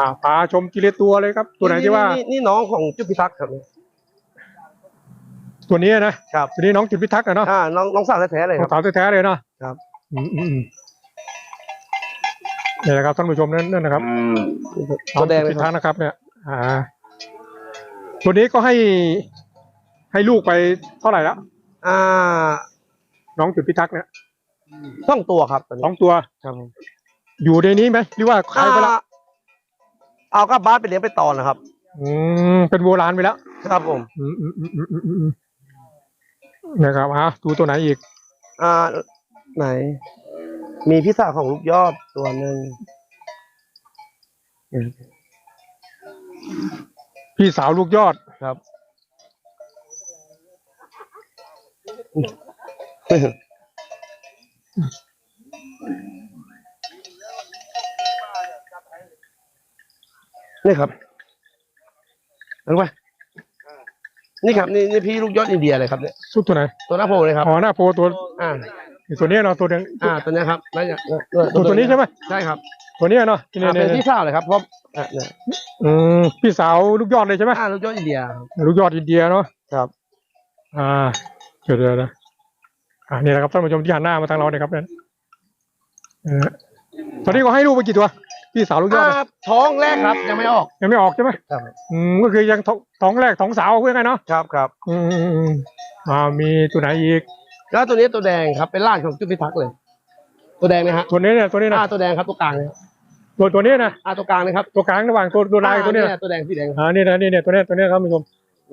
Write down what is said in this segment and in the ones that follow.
อ่าพาชมทีละตัวเลยครับ ตัวไหนที่ว่านี่นี่น้องของจุดพิทักษ์ครับ ตัวนี้นะครับ ตัวนี้น้องจุดพิทักษ์อะเนาะอ่าน้องน้องสาวแท้ๆเลยขคองรับสาวแท้ๆเลยเนาะครับ อืมอืมอืมนี่นะครับท่านผู้ชมนั่นนั่นนะครับตัวแดงน้อเลยจุดพิคทัรักบษ์นะครับ เนี่ย อ่า ตัวนี้ก็ให้ ให้ลูกไปเท่าไหร่แล้วอ่าน้องจุดพิทักษ์เนี่ยสองตัวครับตอนสนี้องตัว ครับผมอยู่ในนี้ไหมหรือว่าขายไปแล้วอ่า เอากลับบ้านไปเลี้ยงไปตอนนะครับ อืมเป็นโบราณไปแล้ว ครับผม อืมอืมอืมอืมอืมอืมนะครับอะดูตัวไหนอีก อ่า ไหน มีพี่สาวของลูกยอดตัวหนึ่งพี่สาวลูกยอด ครับ นี่ครับเอาไปนี่ครับนี่นี่พี่ลูกยอดอินเดียเลยครับเนี่ยสุดตัวไหนตัวหน้าโพเลยครับอ๋อหน้าโพตัวอ่าตัวนี้เนาะตัวนึงอ่าตัวเนี้ยครับแล้วเนี่ยตัวตัวนี้ใช่ไหมใช่ครับ ตัวนี้เนาะนี่อ่านี่เป็นนี่พี่สาวเลยครับเพราะอ่าเนี่ยอืมพี่สาวลูกยอดเลยใช่ไหมอ่าลูกยอดอินเดียครับลูกยอดอินเดียเนาะครับ อ่าเดี๋ยวเดี๋ยวนะอ่านี่แหละครับท่านผู้ชมที่หันหน้ามาทางเราเนี่ยครับเนี่ยเออตอนนี้ก็ให้ลูกไปกี่ตัว พี่สาวลูกยอดเนี่ยอ่าท้องแรกครับยังไม่ออก ยังไม่ออกใช่ไหมครับ อืมก็คือยังท้องท้องแรกท้องสาวเพื่อนไงเนาะครับครับอืมอืมอืมอ่ามีตัวไหนอีกแล้วตัวนี้ตัวแดงครับเป็นล่านของจุดพิทักษ์เลย ตัวแดงนะฮะตัวนี้เนี่ยตัวนี้นะอ่าตัวแดงครับตัวกลางเลยครับตัวตัวนี้นะอ่าตัวกลางเลยครับตัวกลางระหว่างตัวตัวลายอ่ตัวนี้เยนะตัวแดงสีแดงครับอ่านี่นะนี่เนี่ยตัวนี้ตัวนี้ครับผู้ชม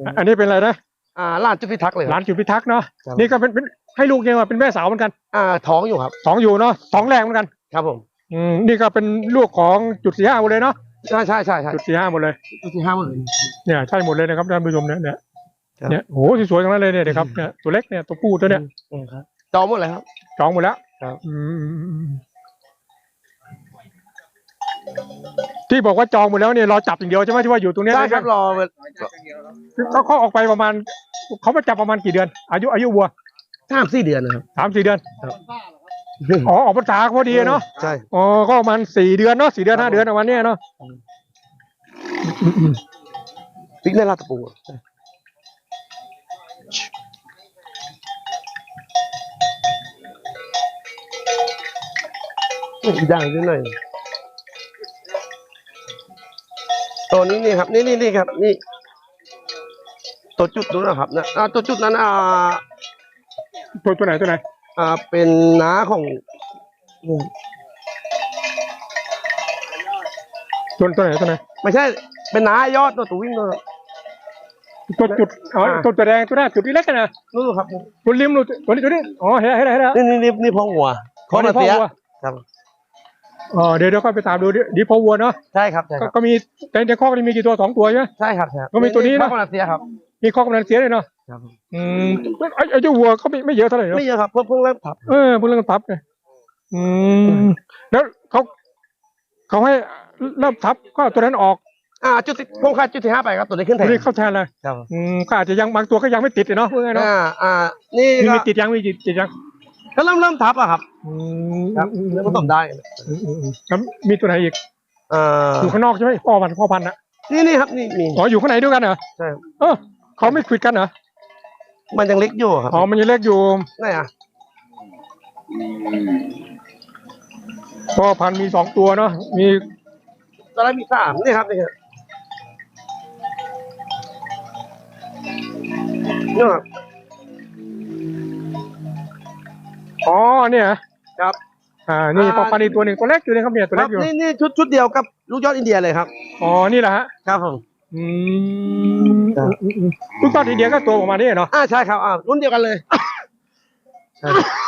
อะอันนี้เป็นอะไรนะอ่าล่านจุดพิทักษ์เลยคร้ารันบจุดพิทักษ์เนาะครับ นี่ก็เป็นเป็นให้ลูกเนี่ยว่าเป็นแม่สาวเหมือนกันอ่าท้องอยู่ครับสองอยู่เนาะสองแรกเหมือนกัน ครับผม อืมนี่ก็เป็นลูกของจุดสี่ห้าหมดเลยเนาะใช่ใช่ใช่ใช่จุดสี่ห้าหมดเลยจุดที่ห้าหมดเลยเนี่ยใช่หมดเลยนะครับท่านผู้ชมเนี่ยเนี่ยครับเนี่ยโอ้โหสวยๆทั้งนั้นเลยเนี่ยนะครับเนี่ยตัวเล็กเนี่ยตัวผู้ตัวเนี่ยอืมครับจองหมดเลยครับจองหมดแล้วครับอืมที่บอกว่าจองหมดแล้วเนี่ยรอจับอย่างเดียวใช่ไหมที่ว่าอยู่ตรงเนี้ยใช่ครับรอเขาเขาออกไปประมาณเขามาจับประมาณกี่เดือน อายุอายุวัวสามสี่เดือนนะครับสามสี่เดือน อ๋อออกพรรษาพอดีเนาะใช่ อ๋อก็ประมาณสี่เดือนเนาะสี่เดือนห้าเดือนประมาณเนี้ยเนาะพริกในลาดตะปูอีกอย่างนิดหน่อยตัวนี้นี่ครับนี่นี่นี่ครับ นี่ ตัวจุดนู้นนะครับนะอ่าตัวจุดนั้นอ่าตัวตัวไหนตัวไหน อ่าเป็นน้าของตัวตัวไหนตัวไหนไม่ใช่ เป็นน้ายอดตัวตัววิ่งตัวตัวจุดอ๋ออ่าตัวตัวแดงตัวหน้าจุดนี้เล็กๆนะนู่นครับตัวริมรูตัวนี้ตัวนี้อ๋อเห็นแล้วเห็นแล้วเห็นแล้วนี่นี่นี่นี่พ่อหัวขอมาพ่อเสียวัวครับอ๋อเดี๋ยวเดี๋ยวค่อยไปตามดูดิดีพอวัวเนาะใช่ครับใช่คก็รับก็มีแต่ในคอกนี่มีกี่ตัวสองตัวใช่ไหมใช่ครับใช่ครับก็มีตัวนี้นะพ่อมาเสียครับ มีคอกกำนันเสียเลยเนาะครับอืมไอ้ไอ้เจ้าวัวเขาไม่ไม่เยอะเท่าไหร่เนาะไม่เยอะครับเพิ่งเพิ่งเริ่มทับเออเพิ่งเริ่มทับไงอืมแล้วเขาเขาให้เริ่มทับก็ตัวนั้นออกอ่าจุดที่พงค่าจุดที่ห้าไปครับตัวนี้ขึ้นแทตัวนนี้เข้าแทนเลยครับอืมก็อาจจะยังบางตัวก็ยังไม่ติดเลยเนาะเพื่อนเนาะอ่าอ่านี่มีก็มีติดยังมีติดติดยังก็เริ่มเริ่มทับอะครับอืมครับอืมเริ่มผสมได้อืมอืมอืมแล้วมีตัวไหนอีกอ่าอยู่ข้างนอกใช่ไหมพ่อพันธุ์พ่อพันธุ์นะนี่นี่ครับนี่มี อ๋ออยู่ข้างในด้วยกันเหรอใช่ครับ เออ เขาไม่ควิดกันเหรอมันยังเล็กอยู่ครับอ๋อมันยังเล็กอยู่นี่อะพ่อพันธุ์มีสองตัวเนาะมีตอนแรกมีสามนี่ครับนี่ครับนี่ครับอ๋อเนี่ยเหรอครับ อ่านี่พ่อพันธุ์อีกตัวหนึ่งตัวเล็กอยู่นะครับเนี่ยตัวคเล็รักบอยู่นี่นี่ชุดชุดเดียวกับลูกยอดอินเดียเลยครับอ๋อนี่แหละฮะครับผม อืมครับอืมอืมลูกตอนอินเดียก็ตัวประมาณนี้เนาะอ่าใช่ครับอ่ารุ่นเดียวกันเลย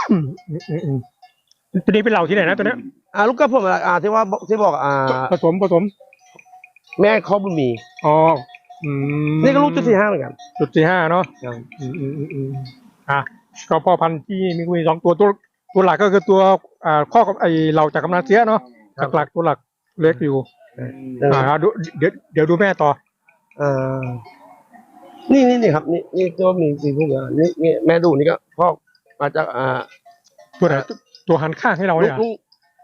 อืมอืมอืมอืมตัวนี้เป็นเหล่าที่ไหนนะตัวเนี้ยอ่าลูกกระผมอะอ่าที่ว่าบอกที่บอกอ่า ผสมผสมแม่ข้อบุญมีอ๋ออืมนี่ก็ลูกจุดที่ห้าเหมือนกันจุดที่ห้าเนาะครับอืมอืมอืมอืมอะก็พ่อพันธุ์ที่มีมีสองตัวตัวตัวหลักก็คือตัวอ่าข้อกับไอเหล่าจากกำนันเสียเนาะหลักๆตัวหลักเล็กอยู่ อ่าดูเดี๋ยวเดี๋ยวดูแม่ต่ออ่า นี่นี่นี่ครับ นี่นี่ก็มีสีพวกอะนี่นี่แม่ดูนี่ก็พ่อมาจากอ่าตัวไหนตัวตัวหันข้างให้เราลูเนี่ยกลุง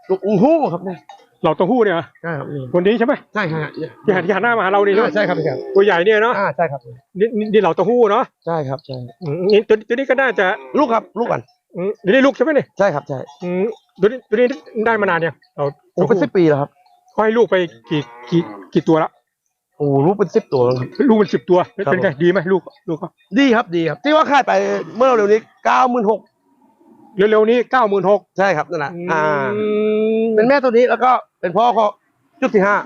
ลูกอุ้งหู้ครับเนี่ยเราเต้าหู้เนี่ยเหรอใช่ครับนี่ตัวนี้ใช่ไหมใช่ครับเนี่ยที่หันที่หันหน้ามาหาเรานี่ใช่ไหมอ่าใช่ครับใช่ครับตัวใหญ่เนี่ยเนาะอ่าใช่ครับนี่นี่นี่เราเต้าหู้เนาะใช่ครับใช่อืมนี่ตัวตัวนี้ก็น่าจะลูกครับ ลูกกันอืมนี่ลูกใช่ไหมเนี่ยใช่ครับใช่อืมตัวนี้ตัวนี้ได้มานานเนี่ยเราโอ้เป็นสิบปีแล้วครับเขาให้ลูกไปกี่กี่กี่ตัวละ โอ้ลูกเป็นสิบตัวแล้วครับ ลูกมันสิบตัว เป็นครับ เป็นไงดีไหมลูกลูกเขาดีครับดีครับ ที่ว่าขายไปเมื่อเร็วๆนี้เก้าหมื่นหกเร็วๆนี้เก้าหมื่นหกใช่ครับนั่นแหละอ่า เป็นแม่ตัวนี้แล้วก็เป็นพ่อเขาจุดที่ห้า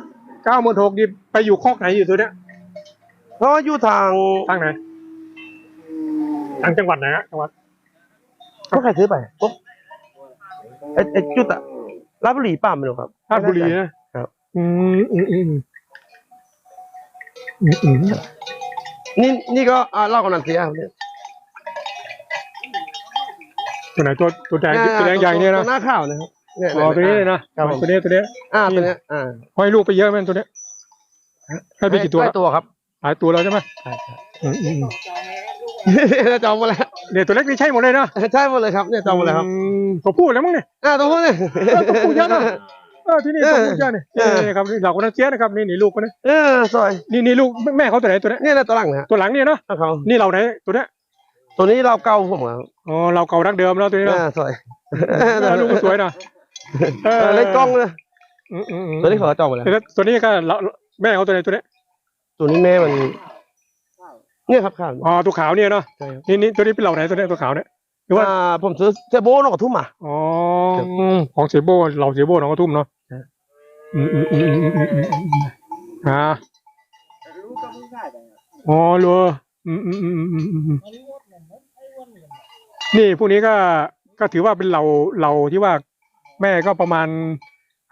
เก้าหมื่นหกนี่ไปอยู่คอกไหนอยู่ตัวเนี้ยเพราะว่าอยู่ทางทางไหนทางจังหวัดไหนฮะจังหวัดก็ใครซื้อไปปุ๊บไอ้ไอ้จุดอะลาดบุรีป่ะไม่รู้ครับ ราชบุรีนะ ครับ อืมอืมอืม อืมนี่นี่ก็อ่าเล่ากำนันเสียครับเนี่ยตัวไหนตัวตัวแดงตัวแดงใหญ่เนี่ยนะตัวหน้าข้าวนะครับเนี่ยอ๋อตัวนี้เลยนะครับผมตัวนี้ตัวนี้อ่าตัวเนี้ยอ่าห้อยลูกไปเยอะไหมตัวเนี้ยให้ไปกี่ตัวตัวครับหลายตัวแล้วใช่ไหมใช่ใช่อืมอืมอืมจองหมดแล้วเนี่ยตัวเล็กนี่ใช่หมดเลยนะใช่หมดเลยครับเนี่ยจองหมดเลยครับตัวผู้แล้วมั้งเนี่ยอ่าตัวพวกนี้เออตัวผู้เยอะนะ เออที่นี่ตัวผู้เยอะเนี่ยเออ นี่ครับนี่เราคนนั้นเสียนะครับนี่นี่ลูกคนนี้เออซอยนี่นี่ลูกแม่เขาตัวไหนตัวเนี้ยเนี่ยนะตัวหลังนะฮะตัวหลังเนี่ยเนาะเอาเขานี่เราไหนตัวเนี้ยตัวนี้เราเก่าผมครับอ๋อเราเก่าดั้งเดิมแล้วตัวนี้เนาะอ่าซอยเออลูกก็สวยนะเอเอออเล่นกล้องเลยอืมอืมอืมตัวนี้เขาจองหมดแล้วแล้วตัวนี้ก็เราแม่เขาตัวไหนตัวเนี้ยตัวนี้แม่มัน เนี่ยครับข้าวอ๋อตัวขาวเนี่ยเนาะใช่ครับนี่นี่ตัวนี้เป็นเราไหนตัวเนี้ยตัวขาวเนี่ยหือว่าผมซื้อเซโบน้องกระทุ่มมา อ๋อของเซโบเราเซโน้องก็ทุ่มเนาะฮะ อืมอืมอืมอืมอืมอืมอืมอ่าอ๋อรัวอืมอืมอืมอืมอืมอืมนี่พวกนี้ก็ก็ถือว่าเป็นเราเราที่ว่าแม่ก็ประมาณ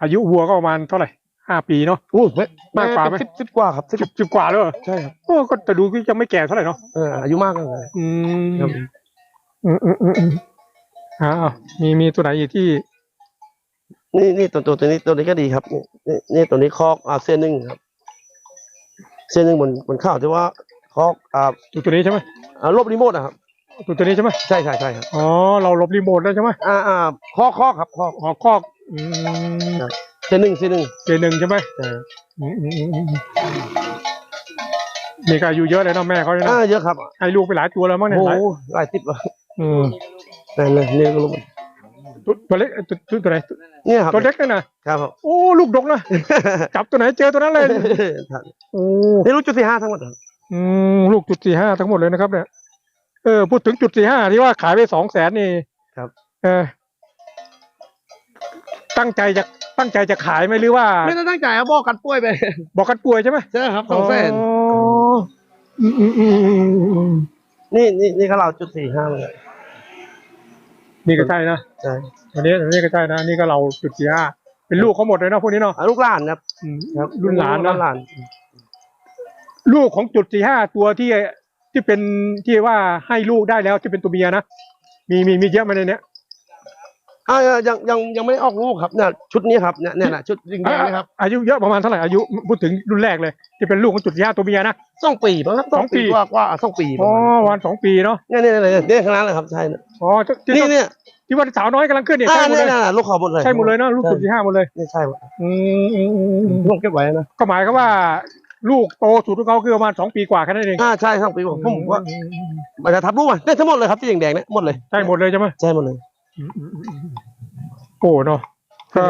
อายุวัวก็ประมาณเท่าไหร่ห้าปีเนาะ อู้ไม่มากกว่าไหม สิบกว่าครับสิบสิบกว่าแล้วใช่ครับโอ้ก็แต่ดูก็ยังไม่แก่เท่าไหร่เนาะเอออายุมากเลยอืม อืมอืมอืมอืมอ่ามีมีตัวไหนอีกที่ นี่นี่ตัวตัวตัวนี้ตัวนี้ก็ดีครับนี่นี่นี่ตัวนี้คอกอ่าเส้นหนึ่งครับ เส้นหนึ่งบนบนข้าวที่ว่าคอกอ่าตัวตัวนี้ใช่ไหมอ่าลบรีโมทนะครับ ตัวตัวนี้ใช่ไหมใช่ใช่ใช่ครับอ๋อเราลบรีโมทได้ใช่ไหมอ่าอ่าคอกคอกครับคอกอ๋อคอกอืมเส้นหนึ่งเส้นหนึ่งเจหนึ่งใช่ไหมใช่ อืมอืมอืมอืมนี่ก็อายุเยอะเลยเนาะแม่เขาเนี่ยอ่านะเยอะครับให้ลูกไปหลายตัวแล้วมั้งเนี่ยโอ้หลายโหหลายติดวะ อืมนั่นเลยนี่ก็รู้ตัวตัวเล็กตัวตัวตัวไหนเนี่ยครับตัวเล็กนั่นนะครับผมโอ้ลูกดกนะ จับตัวไหนเจอตัวนั้นเลยโอ้นี่รู้จุดที่ห้าทั้งหมดครับอืมลูกจุดสี่ห้าทั้งหมดเลยนะครับเนี่ยเออพูดถึงจุดสี่ห้าที่ว่าขายไปสองแสนนี่ครับ เออ ตั้งใจจะตั้งใจจะขายไหมหรือว่า ไม่ได้ตั้งใจเอาบอกกันป่วยไป บอกกันป่วยใช่ไหมใช่ครับสองแสนอ๋ออืมอืมอืมอืมอืมอืมนี่นี่นี่ก็เราจุดสี่ห้าเลย นี่ก็ใช่นะใช่อันนี้อันนี้ก็ใช่นะนี่ก็เราจุดสี่ห้าเป็นลูกเขาหมดเลยนะพวกนี้เนาะอ่าลูกหลานครับอืมครับรุ่นหลานรุ่นะนหลาน ลูกของจุดสี่ห้าตัวที่ที่เป็นที่ว่าให้ลูกได้แล้วที่เป็นตัวเมียนะมีมีมีเยอะไหมาในเนี้ย อ่ายังยังยังไม่ได้ออกลูกครับเนี่ยชุดนี้ครับเนี่ยเนี่ยแหละชุดจริงๆนะครับอายุเยอะประมาณเท่าไหร่อายุพูดถึงรุ่นแรกเลยที่เป็นลูกของจุดสี่ห้าตัวเมียนะสองปีมั้งครับสองปีกว่ากว่าสองปีปอ๋ระอมาณวันสองปีเนาะเนี่ยเนี่ยเนี่ยเนี่ยข้างนั้นเลยครับใช่เนี่ยอ๋อที่นี่ที่เนี่ยที่ว่าสาวน้อยกำลังขึ้นเนี่ยอ่าใช่หมดเนี่เลยยเนี่ยลูกเขาหมดเลยใช่หมดเลยเนาะลูกจุดสี่ห้าหมดเลยนี่ใช่หมดอืมอืมอืมอืมลูกเก็บไว้นะก็หมายความว่าลูกโตสุดของเขาคือประมาณสองปีกว่าแค่นั้นเองอ่าใช่สองปีผมผมว่าอืมอืมอืมมันจะทับลูกมันได้ทั้งหมดเลยครับที่แดงๆเนี่ยหมดเลยใช่หมดเลยใช่ไหมใช่หมดเลยอืมอืมอืมอืม โอ้เนาะก็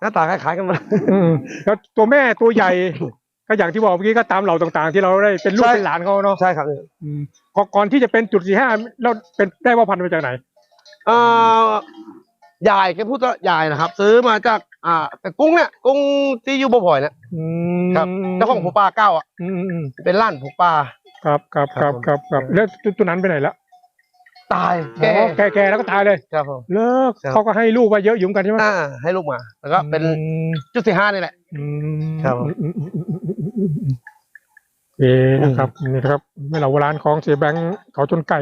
หน้าตาคล้ายๆกันหมาอืมแล้วตัวแม่ตัวใหญ่ ก็อย่างที่บอกเมื่อกี้ก็ตามเหล่าต่างๆ ที่เราได้เป็นลูกเป็นหลานเขาเนาะใช่ครับเนี่ยอืมก่อนก่อนที่จะเป็นจุดสี่ห้าเราเป็นได้ว่าพันธุ์มาจากไหนอ่ายายแกพูดว่ายายนะครับ ซื้อมาจาก อ่า แต่กุ้งเนี่ยกุ้งที่อยู่บ่อพลอยเนี่ยอืมครับเจ้าของผูปลาเก้าอะอืมอืมอืมเป็นล้านผูปลาครับครับคครัรับบครับครับแล้วตัวตัวนั้นไปไหนละ ตายแก่แก่แล้วก็ตายเลยครับผมเลิกเขาก็ให้ลูกมาเยอะอยุ่เมกันใช่ไหมอ่าให้ลูกมา แล้วก็เป็นจุดสี่ห้านี่แหละครับเอนะครับนี่ครับไม่เหล่าร้านของเสียแบงค์เขาชนไก่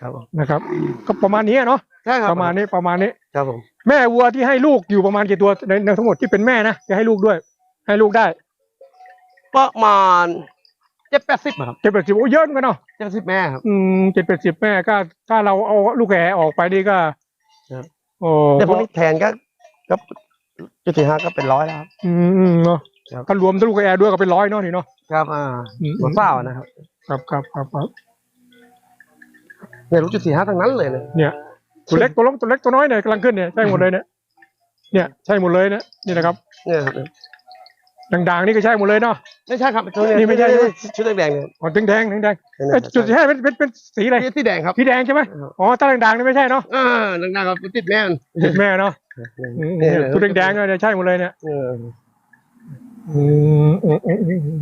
ครับนะครับ ก็ประมาณนี้เนาะใช่ครับประมาณนี้ประมาณนี้ครับผมแม่วัวที่ให้ลูกอยู่ประมาณกี่ตัวในทั้งหมดที่เป็นแม่นะจะให้ลูกด้วย ให้ลูกได้ประมาณ เจ็ดแปดสิบครับเจ็ดแปดสิบโอ้เยอะเหมือนกันเนาะเจ็ดสิบแม่ครับ อืมเจ็ดแปดสิบแม่ก็ถ้าเราเอาลูกแกออกไปนี่ก็ครับ โอ้แต่พวกนี้แทนก็ก็จุดสี่ห้าก็เป็นร้อยแล้วครับ อืมอืมเนาะครับถ้ารวมทะลุกับแอร์ด้วยก็เป็นร้อยเนาะนี่เนาะ ครับอ่าอืม หัวเปล่านะครับครับครับครับครับเนี่ยลูกจุดสี่ห้าทั้งนั้นเลยเนี่ยเนี่ย ตัวเล็กตัวเล็กตัวเล็กตัวน้อยเนี่ยกำลังขึ้นเนี่ยใช่หมดเลยเนี่ยเนี่ยใช่หมดเลยเนี่ยนี่นะครับเนี่ยครับ ด่างๆนี่ก็ใช่หมดเลยเนาะ ไม่ใช่ครับตัวนี่ไม่ใช่ใช่ไหม ชุดแดงๆเนี่ยอ๋อแดงแดงแดงแดงเนี่ยเอ้ยจุดที่ให้เป็นเป็นเป็นสีอะไรที่แดงครับ สีแดงใช่ไหมอ๋อถ้าด่างๆนี่ไม่ใช่เนาะอ่าดังๆครับติดแน่นติดแม่เนาะอืมเนี่ยตัวแดงๆเนี่ยใช่หมดเลยเนี่ยเอออืมอืมอืมอืมอืม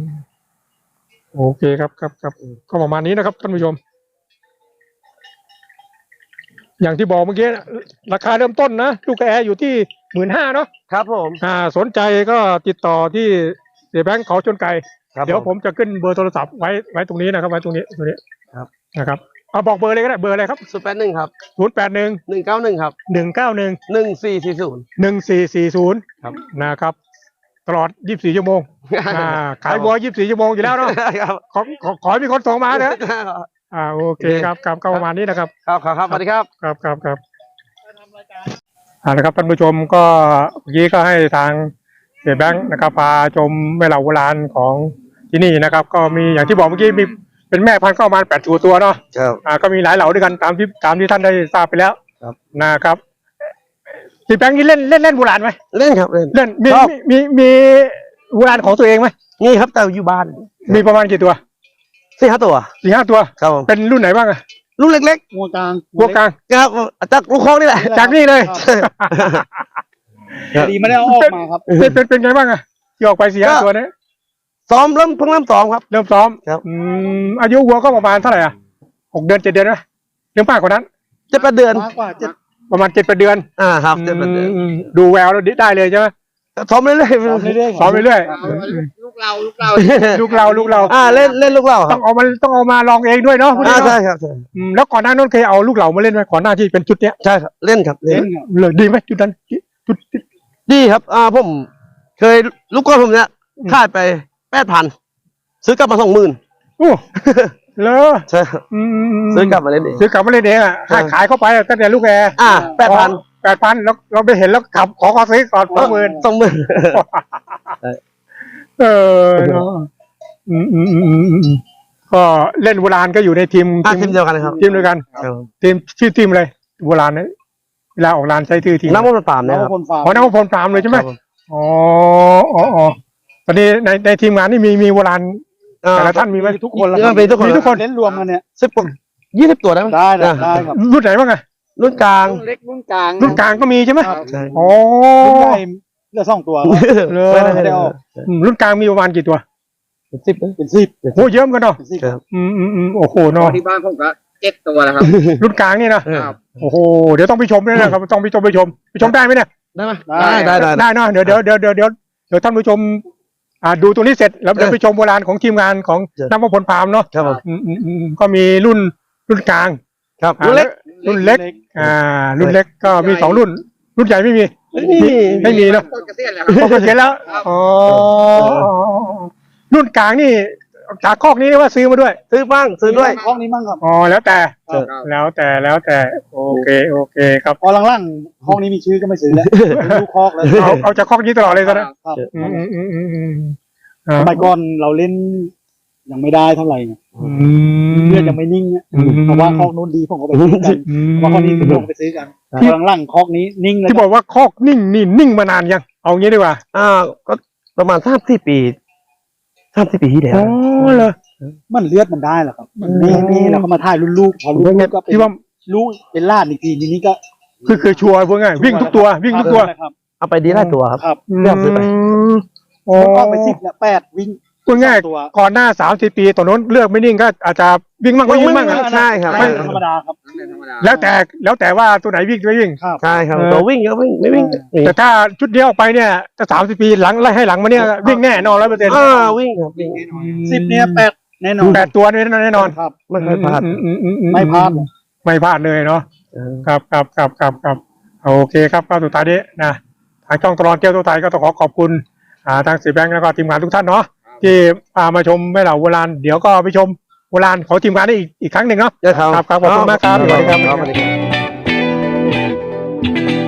โอเคครับครับครับก็ประมาณนี้นะครับท่านผู้ชม อย่างที่บอกเมื่อกี้ราคาเริ่มต้นนะลูกแอร์อยู่ที่หมื่นห้าเนาะครับผมอ่าสนใจก็ติดต่อที่เสียแบงค์เขาชนไก่ครับเดี๋ยวผมจะขึ้นเบอร์โทรศัพท์ไว้ไว้ตรงนี้นะครับไว้ตรงนี้ตรงนี้ครับนะครับเอาบอกเบอร์เลยก็ได้เบอร์อะไรครับศูนย์แปดหนึ่งครับศูนย์แปดหนึ่งหนึ่งเก้าหนึ่งครับหนึ่งเก้าหนึ่งหนึ่งสี่สี่ศูนย์หนึ่งสี่สี่ศูนย์ครับนะครับตลอดยี่สิบสี่ชั่วโมงอ่าขายบัวยี่สิบสี่ชั่วโมงอยู่แล้วเนาะครับขอขอขอให้มีคนส่งมาเถอะ อ่าโอเคครับครับก็ประมาณนี้นะครับ ครับครับครับสวัสดีครับครับครับครับอ่านะครับท่านผู้ชมก็เมื่อกี้ก็ให้ทางเสียแบงค์นะครับพาชมแม่เหล่าโบราณของที่นี่นะครับ ก็มีอย่างที่บอกเมื่อกี้มีเป็นแม่พันธุ์ก็ประมาณแปดตัวตัวเนาะครับ อ่าก็มีหลายเหล่าด้วยกันตามที่ตามที่ท่านได้ทราบไปแล้วครับ นะครับเสียแบงค์นี่เล่นเล่นเล่นโบราณไหมเล่นครับเล่น เล่นมีชอบ มีมีมีโบราณของตัวเองไหมนี่ครับแต่อยู่บ้านมีประมาณกี่ตัว สี่ห้าตัวสี่ห้าตัว ครับผมเป็นรุ่นไหนบ้างอะลูกเล็กหัวกลางพวกกลางๆครับจากลูกคลองนี่แหละ จากนี่เลย ครับ ดีไม่ได้เอาออกมาครับ เป็นเป็นเป็นไงบ้างอะที่ออกไปสี่ห้าก็ ตัวเนี้ซ้อมเริ่มเพิ่งเริ่มซ้อมครับ เริ่มซ้อมครับ อืมอายุวัวก็ประมาณเท่าไหร่อะหกเดือนเจ็ดเดือนนะเรื่องมากกว่านั้น เจ็ดแปดเดือน มากกว่าเจ็ดประมาณเจ็ดแปดเดือนอ่าครับเจ็ดแปดเดือนอืมดูแววแล้วได้เลยใช่ไหม ซ้อมเรื่อยซ้อมเรื่อยๆ ซ้อมไปเรื่อยลูกเราลูกเราๆลูกเราลูกเราอ่าเล่นเล่นลูกเราคต้รัอบงเอามาต้องเอามาลองเองด้วยเนาะพวกอ่านี้เนใช่อะครับใช่อืมแล้วก่อนหน้านั้นเคยเอาลูกเรามาเล่นไหมก่อนหน้าที่เป็นชุดเนี้ยใช่ครับเล่นครับเล่เล่นนครับเลยดีไหมชุดนั้นชุด ดีครับ อ่าผม เคยลูกก้อนผมเนี่ยอืมขายไปแปดพันซื้อกลับมาสองหมื่นโอ้เลอใช่ครับอืมซื้อกลับมาเล่นเองซื้อกลับมาเล่นเองอะเออขายเข้าไปอะตั้งแต่ลูกแอร์ อ่าแปดพัน แปดพันแล้วเราไปเห็นแล้วขับ ขอขอซื้อก่อนสองหมื่นสองหมื่นเออเนาะอืมอืมอืมอืมอืมก็เล่นโบราณก็อยู่ในทีมอ่าทีมเดียวกันครับ ทีมเดียวกันครับทีมชื่อทีมอะไรโบราณนะเวลาออกรานใช้ชื่อทีมน้ำมันปาล์มแล้เนี่วยครับคนฟาร์มอ๋อนักพลปรามเลยใช่ไหมครับผอ๋ออ๋ออ๋อตอนนี้ในในทีมงานนี่มีมีโบราณอ่าแต่ละท่านมีไหมทุกคนแล้วเออมีทุกคนมีทุกคนเล่นรวมกันเนี่ยสิบกว่ายี่สิบตัวได้ไหมได้ได้อ่าได้ครับรุ่นไหนบ้างอะ รุ่นกลาง รุ่นเล็กรุ่นกลางรุ่นกลางก็มีใช่ไหมครับใช่อ๋อรุ่นใหญ่เหลือสองตัวครับ เลยไม่ได้ออกอืมรุ่นกลางมีประมาณกี่ตัวสิบเป็นสิบโหเยอะเหมือนกันเนาะเป็นสิบครับ อืมอืมอืมโอ้โหเนาะที่บ้านผมก็เจ็ดตัวแล้วครับ รุ่นกลางนี่นะเออครับโอ้โหเดี๋ยวต้องไปชมด้วยนะครับต้องไปชมไปชมไปชมได้ไหมเนี่ยได้ไหมได้ ได้ได้ได้ได้เนอะเดี๋ยวเดี๋ยวเดี๋ยวเดี๋ยวเดี๋ยวเดี๋ยวท่านผู้ชมอ่าดูตัวนี้เสร็จแล้วเดี๋ยวเออไปชมโบราณของทีมงานของเดี๋ยวนักพลพรามเนาะครับผม อืมอืมอืมก็มีรุ่นรุ่นกลางครับอ่ารุ่นเล็ก รุ่นเล็ก อ่า รุ่นเล็กก็มีสองรุ่น รุ่นใหญ่ไม่มี ไม่มีไม่มีเนาะต้นเกษียณแล้วพอเกษียณแล้ว อ๋อ รุ่นกลางนี่จากคอกนี้ว่าซื้อมาด้วย ซื้อบ้างซื้อด้วย ห้องนี้มั่งครับ อ๋อ แล้วแต่ ครับ แล้วแต่ แล้วแต่ โอเค โอเคครับ พอหลังๆห้องนี้มีชื่อก็ไม่ซื้อแล้วเป็นลูกคอกแล้วเอา เอาจากคอกนี้ตลอดเลยตอนนั้นครับอืมอืมอืมอืมอืมอ่าสมัยก่อนเราเล่น ยังไม่ได้เท่าไหร่ไงอืมเลือดยังไม่นิ่งอะอืมเพราะว่าคอกนู้นดีผมก็ไปซื้อกันอืมเพราะคอกนี้ผมก็ไปซื้อกันที่หลังๆคอกนี้นิ่งเลยที่บอกว่าคอกนิ่งนี่นิ่งมานานยัง เอางี้ดีกว่า อ่า ก็ประมาณสามสี่ปีสามสี่ปีที่แล้วอ๋อเหรอมันเลือดมันได้แหละครับมันนี่อืมนี่เราก็มาถ่ายรุ่นลูกพอรุ่นลูกก็เป็นที่ว่าลูกเป็นล้านอีกทีทีนี้ก็ คือคือชัวร์พวกง่ายวิ่งทุกตัววิ่งทุกตัวครับเอาไปดีได้ตัวครับครับเลือกซื้อไปมโอ้ผมออกไปสิบเนี่ยแปดวิ่ง พูดง่ายสองตัวก่อนหน้าสามสิบปีตอนนู้นเลือกไม่นิ่งก็อาจจะวิ่งมั่งไม่วิ่งมั่งอะ ใช่ครับ ไม่ธรรมดาครับ นั่นเป็นธรรมดาแล้วแต่แล้วแต่ว่าตัวไหนวิ่งไม่วิ่ง ครับ ใช่ครับเออ ตัววิ่งก็วิ่งไม่วิ่งแต่ถ้าชุดเดียวออกไปเนี่ยถ้าสามสิบปีหลังไล่ให้หลังมาเนี่ยวิ่งแน่นอนร้อยเปอร์เซ็นต์อ่าวิ่งครับวิ่งสิบเนี่ยแปดแน่นอนแปดตัวแน่นอนแน่นอนครับ ไม่เคยพลาดอือือือืไม่พลาดไม่พลาดเลยเนาะ เออ ครับครับครับครับครับโอเคครับก็สุดท้ายนี้นะทางช่องตลอดเที่ยวตัวไทยก็ต้องขอขอบคุณอ่าทางสีแบงค์แล้วก็ทีมงานทุกท่านเนาะ ที่พามาชมแม่เหล่าโบราณ เดี๋ยวก็ไปชมโบราณของทีมงานได้อีกอีกครั้งหนึ่งเนาะได้ครับ ครับครับขอบคุณมากครับสวัสดีครับสวัสดีครับสวัสดีครับ